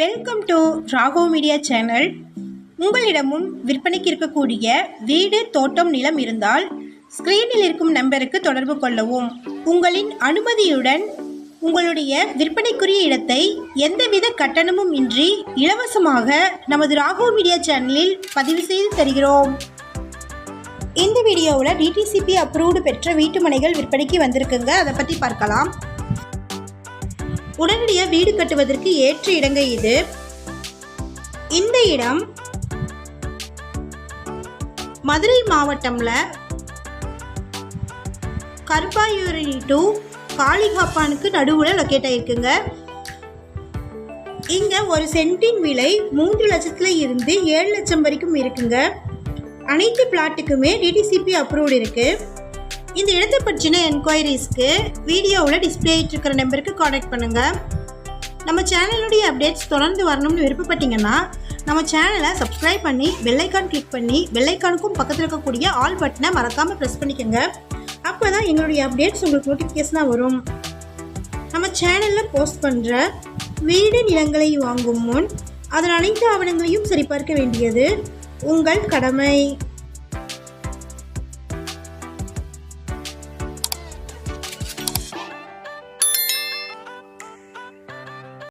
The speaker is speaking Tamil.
Welcome to Raago media channel உங்களிடமும் விற்பனைக்கு இருக்கக்கூடிய வீடு தோட்டம் நிலம் இருந்தால் ஸ்க்ரீனில் இருக்கும் நம்பருக்கு தொடர்பு கொள்ளவும். உங்களின் அனுமதியுடன் உங்களுடைய விற்பனைக்குரிய இடத்தை எந்தவித கட்டணமும் இன்றி இலவசமாக நமது ராகோ மீடியா சேனலில் பதிவு செய்து தருகிறோம். இந்த வீடியோவில் டிடிசிபி அப்ரூவ்டு பெற்ற வீட்டு மனைகள் விற்பனைக்கு வந்திருக்குங்க. அதை பற்றி பார்க்கலாம். உடனடியாக வீடு கட்டுவதற்கு ஏற்ற இடங்க இது. இந்த இடம் மதுரை மாவட்டம்ல கருப்பாயூரணி டு காளிகாப்பானுக்கு நடுவில் லொக்கேட் ஆயிருக்குங்க. இங்க ஒரு சென்டின் விலை மூன்று லட்சத்துல இருந்து ஏழு லட்சம் வரைக்கும் இருக்குங்க. அனைத்து பிளாட்டுக்குமே டிடிசிபி அப்ரூவ்டு இருக்குது இந்த இடத்தை பற்றின என்கொயரிஸ்க்கு வீடியோவில் டிஸ்பிளே ஆகிட்டு இருக்கிற நம்பருக்கு காண்டாக்ட் பண்ணுங்கள் நம்ம சேனலுடைய அப்டேட்ஸ் தொடர்ந்து வரணும்னு விருப்பப்பட்டீங்கன்னா நம்ம சேனலை சப்ஸ்கிரைப் பண்ணி பெல்லைக்கான் கிளிக் பண்ணி பெல்லைக்கானுக்கும் பக்கத்தில் இருக்கக்கூடிய ஆல் பட்டனை மறக்காமல் ப்ரெஸ் பண்ணிக்கோங்க. அப்போ தான் எங்களுடைய அப்டேட்ஸ் உங்களுக்கு நோட்டிஃபிகேஷனாக வரும். நம்ம சேனலில் போஸ்ட் பண்ணுற வீடு நிலங்களை வாங்கும் முன் அதன் அனைத்து ஆவணங்களையும் சரிபார்க்க வேண்டியது உங்கள் கடமை.